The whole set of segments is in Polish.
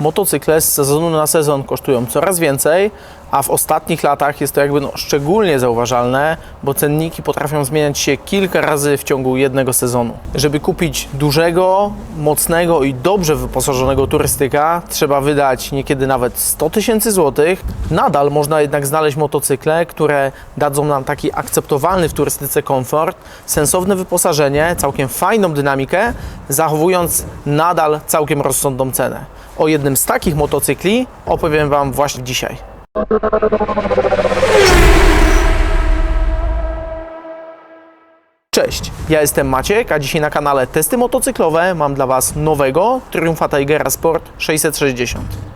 Motocykle z sezonu na sezon kosztują coraz więcej, a w ostatnich latach jest to jakby no szczególnie zauważalne, bo cenniki potrafią zmieniać się kilka razy w ciągu jednego sezonu. Żeby kupić dużego, mocnego i dobrze wyposażonego turystyka, trzeba wydać niekiedy nawet 100 tysięcy złotych. Nadal można jednak znaleźć motocykle, które dadzą nam taki akceptowalny w turystyce komfort, sensowne wyposażenie, całkiem fajną dynamikę, zachowując nadal całkiem rozsądną cenę. O jednym z takich motocykli opowiem Wam właśnie dzisiaj. Cześć, ja jestem Maciek, a dzisiaj na kanale Testy Motocyklowe mam dla Was nowego Triumfa Tigera Sport 660.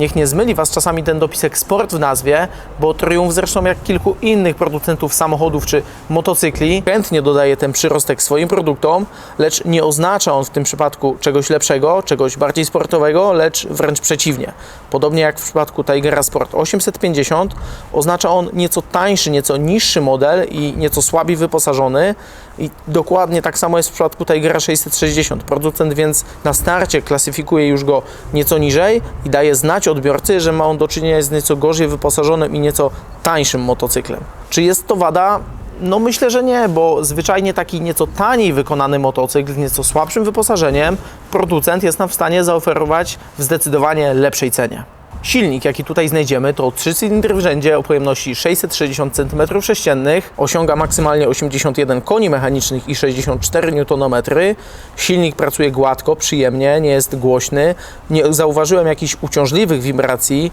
Niech nie zmyli Was czasami ten dopisek sport w nazwie, bo Triumph zresztą jak kilku innych producentów samochodów czy motocykli chętnie dodaje ten przyrostek swoim produktom, lecz nie oznacza on w tym przypadku czegoś lepszego, czegoś bardziej sportowego, lecz wręcz przeciwnie. Podobnie jak w przypadku Tigera Sport 850, oznacza on nieco tańszy, nieco niższy model i nieco słabiej wyposażony i dokładnie tak samo jest w przypadku Tigera 660. Producent więc na starcie klasyfikuje już go nieco niżej i daje znać odbiorcy, że ma on do czynienia z nieco gorzej wyposażonym i nieco tańszym motocyklem. Czy jest to wada? No myślę, że nie, bo zwyczajnie taki nieco taniej wykonany motocykl z nieco słabszym wyposażeniem producent jest nam w stanie zaoferować w zdecydowanie lepszej cenie. Silnik, jaki tutaj znajdziemy, to 3 cylindry w rzędzie o pojemności 660 cm3, osiąga maksymalnie 81 koni mechanicznych i 64 Nm. Silnik pracuje gładko, przyjemnie, nie jest głośny. Nie zauważyłem jakichś uciążliwych wibracji.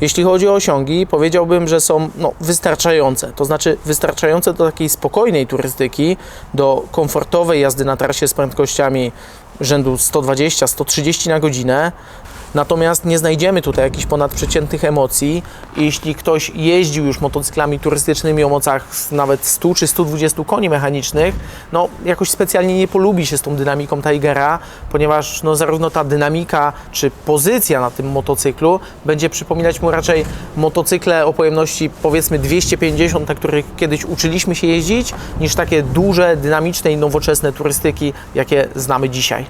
Jeśli chodzi o osiągi, powiedziałbym, że są no, wystarczające. To znaczy wystarczające do takiej spokojnej turystyki, do komfortowej jazdy na trasie z prędkościami rzędu 120-130 na godzinę. Natomiast nie znajdziemy tutaj jakichś ponadprzeciętnych emocji. Jeśli ktoś jeździł już motocyklami turystycznymi o mocach nawet 100 czy 120 koni mechanicznych, no jakoś specjalnie nie polubi się z tą dynamiką Tigera, ponieważ no, zarówno ta dynamika czy pozycja na tym motocyklu będzie przypominać mu raczej motocykle o pojemności powiedzmy 250, na których kiedyś uczyliśmy się jeździć, niż takie duże, dynamiczne i nowoczesne turystyki, jakie znamy dzisiaj.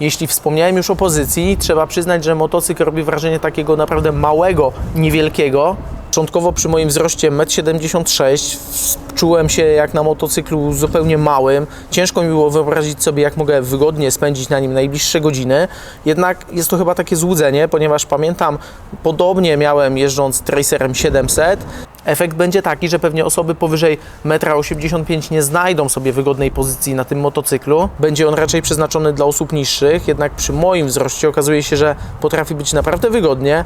Jeśli wspomniałem już o pozycji, trzeba przyznać, że motocykl robi wrażenie takiego naprawdę małego, niewielkiego. Początkowo przy moim wzroście 1,76 m czułem się jak na motocyklu zupełnie małym. Ciężko mi było wyobrazić sobie, jak mogę wygodnie spędzić na nim najbliższe godziny. Jednak jest to chyba takie złudzenie, ponieważ pamiętam, podobnie miałem jeżdżąc Tracerem 700. Efekt będzie taki, że pewnie osoby powyżej 1,85 m nie znajdą sobie wygodnej pozycji na tym motocyklu. Będzie on raczej przeznaczony dla osób niższych, jednak przy moim wzroście okazuje się, że potrafi być naprawdę wygodnie.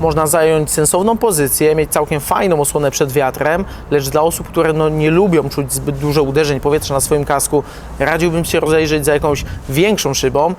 Można zająć sensowną pozycję, mieć całkiem fajną osłonę przed wiatrem, lecz dla osób, które no, nie lubią czuć zbyt dużo uderzeń powietrza na swoim kasku, radziłbym się rozejrzeć za jakąś większą szybą.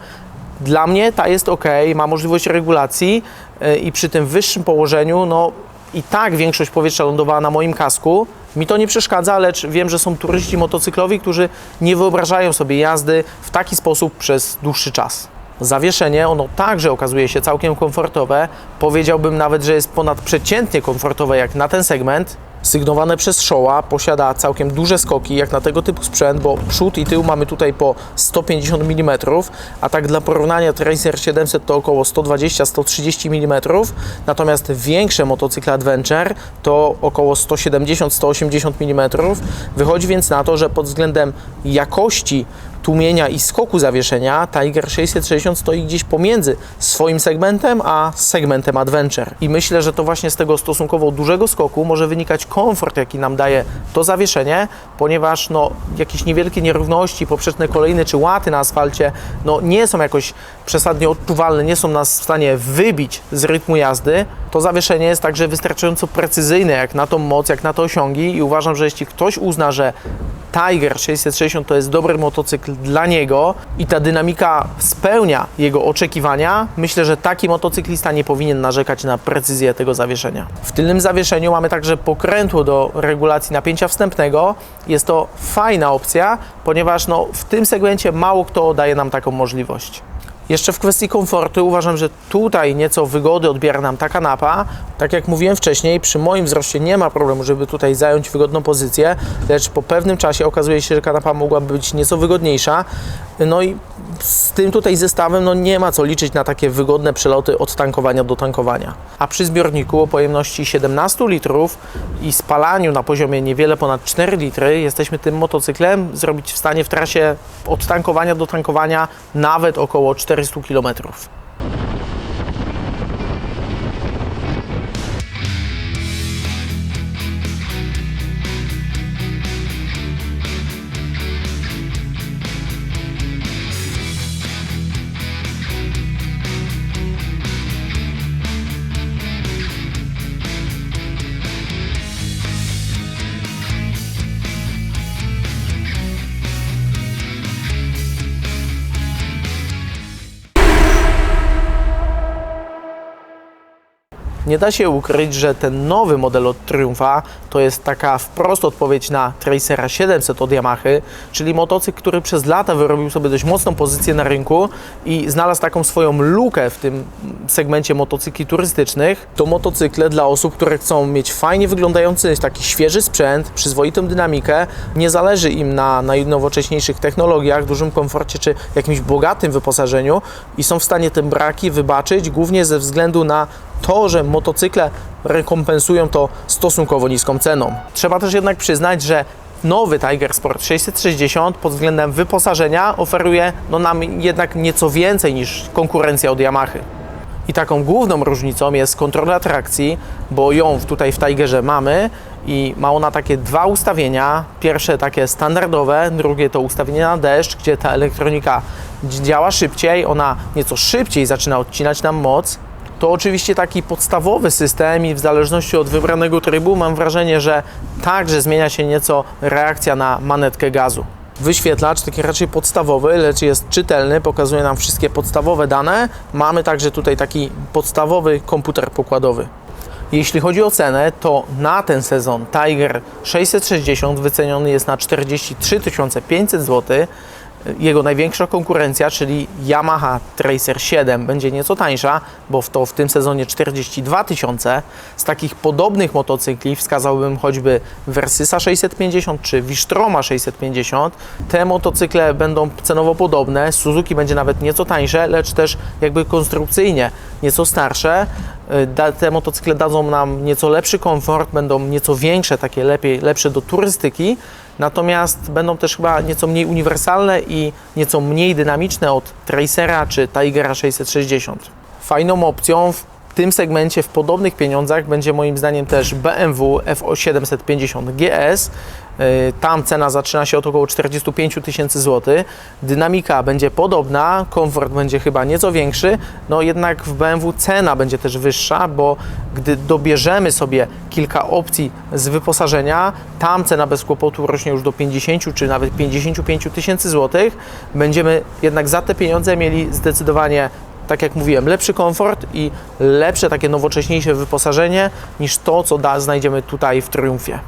Dla mnie ta jest ok, ma możliwość regulacji yy, i przy tym wyższym położeniu, no i tak większość powietrza lądowała na moim kasku. Mi to nie przeszkadza, lecz wiem, że są turyści motocyklowi, którzy nie wyobrażają sobie jazdy w taki sposób przez dłuższy czas. Zawieszenie, ono także okazuje się całkiem komfortowe. Powiedziałbym nawet, że jest ponadprzeciętnie komfortowe jak na ten segment. Sygnowane przez Showa posiada całkiem duże skoki jak na tego typu sprzęt, bo przód i tył mamy tutaj po 150 mm, a tak dla porównania Tracer 700 to około 120-130 mm, natomiast większe motocykle Adventure to około 170-180 mm. Wychodzi więc na to, że pod względem jakości tłumienia i skoku zawieszenia Tiger 660 stoi gdzieś pomiędzy swoim segmentem a segmentem Adventure. I myślę, że to właśnie z tego stosunkowo dużego skoku może wynikać komfort, jaki nam daje to zawieszenie, ponieważ no, jakieś niewielkie nierówności, poprzeczne kolejne czy łaty na asfalcie no, nie są jakoś przesadnie odczuwalne, nie są nas w stanie wybić z rytmu jazdy. To zawieszenie jest także wystarczająco precyzyjne jak na tą moc, jak na te osiągi i uważam, że jeśli ktoś uzna, że Tiger 660 to jest dobry motocykl dla niego i ta dynamika spełnia jego oczekiwania, myślę, że taki motocyklista nie powinien narzekać na precyzję tego zawieszenia. W tylnym zawieszeniu mamy także pokrętło do regulacji napięcia wstępnego. Jest to fajna opcja, ponieważ no, w tym segmencie mało kto daje nam taką możliwość. Jeszcze w kwestii komfortu uważam, że tutaj nieco wygody odbiera nam ta kanapa. Tak jak mówiłem wcześniej, przy moim wzroście nie ma problemu, żeby tutaj zająć wygodną pozycję, lecz po pewnym czasie okazuje się, że kanapa mogłaby być nieco wygodniejsza. No i z tym tutaj zestawem no nie ma co liczyć na takie wygodne przeloty od tankowania do tankowania. A przy zbiorniku o pojemności 17 litrów i spalaniu na poziomie niewiele ponad 4 litry jesteśmy tym motocyklem zrobić w stanie w trasie od tankowania do tankowania nawet około 400 km. Nie da się ukryć, że ten nowy model od Triumfa to jest taka wprost odpowiedź na Tracera 700 od Yamahy, czyli motocykl, który przez lata wyrobił sobie dość mocną pozycję na rynku i znalazł taką swoją lukę w tym segmencie motocykli turystycznych. To motocykle dla osób, które chcą mieć fajnie wyglądający taki świeży sprzęt, przyzwoitą dynamikę, nie zależy im na najnowocześniejszych technologiach, dużym komforcie czy jakimś bogatym wyposażeniu i są w stanie te braki wybaczyć, głównie ze względu na to, że motocykle rekompensują to stosunkowo niską ceną. Trzeba też jednak przyznać, że nowy Tiger Sport 660 pod względem wyposażenia oferuje no, nam jednak nieco więcej niż konkurencja od Yamahy. I taką główną różnicą jest kontrola trakcji, bo ją tutaj w Tigerze mamy i ma ona takie dwa ustawienia. Pierwsze takie standardowe, drugie to ustawienie na deszcz, gdzie ta elektronika działa szybciej, ona nieco szybciej zaczyna odcinać nam moc, to oczywiście taki podstawowy system i w zależności od wybranego trybu mam wrażenie, że także zmienia się nieco reakcja na manetkę gazu. Wyświetlacz taki raczej podstawowy, lecz jest czytelny, pokazuje nam wszystkie podstawowe dane. Mamy także tutaj taki podstawowy komputer pokładowy. Jeśli chodzi o cenę, to na ten sezon Tiger 660 wyceniony jest na 43 500 zł. Jego największa konkurencja, czyli Yamaha Tracer 7, będzie nieco tańsza, bo w to w tym sezonie 42 tysiące. Z takich podobnych motocykli wskazałbym choćby Versysa 650 czy Wistroma 650. Te motocykle będą cenowo podobne, Suzuki będzie nawet nieco tańsze, lecz też jakby konstrukcyjnie nieco starsze. Te motocykle dadzą nam nieco lepszy komfort, będą nieco większe, takie lepiej, lepsze do turystyki, natomiast będą też chyba nieco mniej uniwersalne i nieco mniej dynamiczne od Tracera czy Tigera 660. Fajną opcją w tym segmencie w podobnych pieniądzach będzie moim zdaniem też BMW F750 GS. Tam cena zaczyna się od około 45 tysięcy złotych. Dynamika będzie podobna, komfort będzie chyba nieco większy, no jednak w BMW cena będzie też wyższa, bo gdy dobierzemy sobie kilka opcji z wyposażenia, tam cena bez kłopotu rośnie już do 50 czy nawet 55 tysięcy złotych. Będziemy jednak za te pieniądze mieli zdecydowanie tak jak mówiłem, lepszy komfort i lepsze, takie nowocześniejsze wyposażenie niż to, co da, znajdziemy tutaj w Triumfie.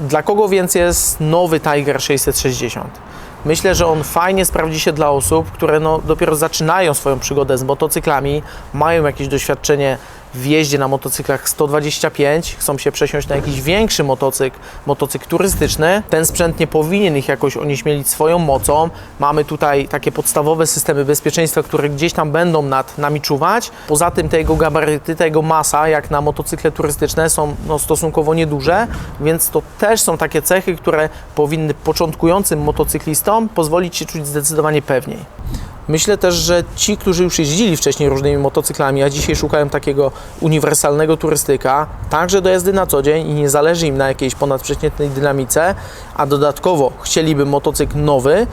Dla kogo więc jest nowy Tiger 660? Myślę, że on fajnie sprawdzi się dla osób, które no dopiero zaczynają swoją przygodę z motocyklami, mają jakieś doświadczenie w jeździe na motocyklach 125, chcą się przesiąść na jakiś większy motocykl, motocykl turystyczny. Ten sprzęt nie powinien ich jakoś onieśmielić swoją mocą. Mamy tutaj takie podstawowe systemy bezpieczeństwa, które gdzieś tam będą nad nami czuwać. Poza tym te jego gabaryty, ta jego masa, jak na motocykle turystyczne, są no, stosunkowo nieduże, więc to też są takie cechy, które powinny początkującym motocyklistom pozwolić się czuć zdecydowanie pewniej. Myślę też, że ci, którzy już jeździli wcześniej różnymi motocyklami, a dzisiaj szukają takiego uniwersalnego turystyka, także do jazdy na co dzień i nie zależy im na jakiejś ponadprzeciętnej dynamice, a dodatkowo chcieliby motocykl nowy,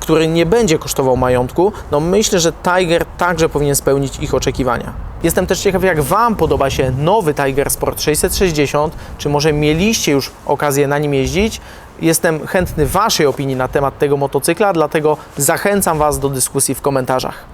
który nie będzie kosztował majątku, no myślę, że Tiger także powinien spełnić ich oczekiwania. Jestem też ciekaw, jak Wam podoba się nowy Tiger Sport 660, czy może mieliście już okazję na nim jeździć Jestem chętny Waszej opinii na temat tego motocykla, dlatego zachęcam Was do dyskusji w komentarzach.